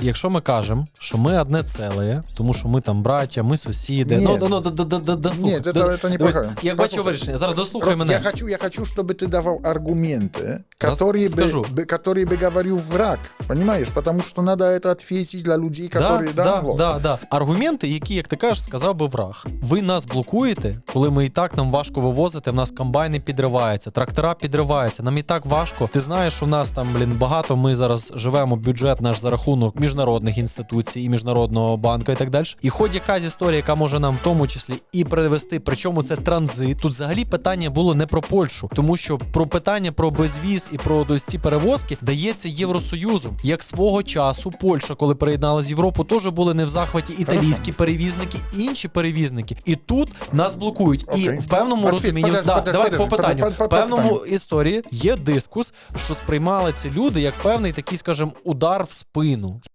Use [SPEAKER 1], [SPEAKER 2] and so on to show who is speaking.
[SPEAKER 1] якщо ми кажемо, що ми одне ціле, тому що ми там браття, ми сусіди.
[SPEAKER 2] Ні.
[SPEAKER 1] Ну, ну, ну, д- д- д- дослухай.
[SPEAKER 2] Нет, это,
[SPEAKER 1] Д-
[SPEAKER 2] это
[SPEAKER 1] дивись,
[SPEAKER 2] неправильно.
[SPEAKER 1] Як бачу
[SPEAKER 2] Послушай,
[SPEAKER 1] вирішення, зараз дослухай
[SPEAKER 2] Просто
[SPEAKER 1] мене.
[SPEAKER 2] Я хочу, я хочу, чтобы ты давал аргументы,
[SPEAKER 1] Раз-
[SPEAKER 2] которые,
[SPEAKER 1] скажу.
[SPEAKER 2] бы, бы- которые бы говорил враг. Понимаешь? Потому что надо это ответить для людей, которые...
[SPEAKER 1] Да, да,
[SPEAKER 2] вот.
[SPEAKER 1] да, да. Аргументи, які, як ти кажеш, сказав би враг. Ви нас блокуєте, коли ми і так нам важко вивозити, в нас комбайни підриваються, трактора підриваються. Нам і так важко. Ти знаєш, що в нас там, блін, багато. Ми зараз живемо бюджет наш за рахунок міжнародних інституцій і міжнародного банку і так далі. І хоч якась історія, яка може нам в тому числі і привести, причому це транзит. Тут взагалі питання було не про Польщу, тому що про питання про безвіз і про ось ці перевозки дається Євросоюзом. Як свого часу Польща, коли приєдналась в Європу, теж були не в захваті італійські перевізники, інші перевізники. І тут нас блокують. І в певному розумінні да, давай по питанню. В певному історії є дискус, що сприймали ці люди як певний такий, скажімо, удар в спину.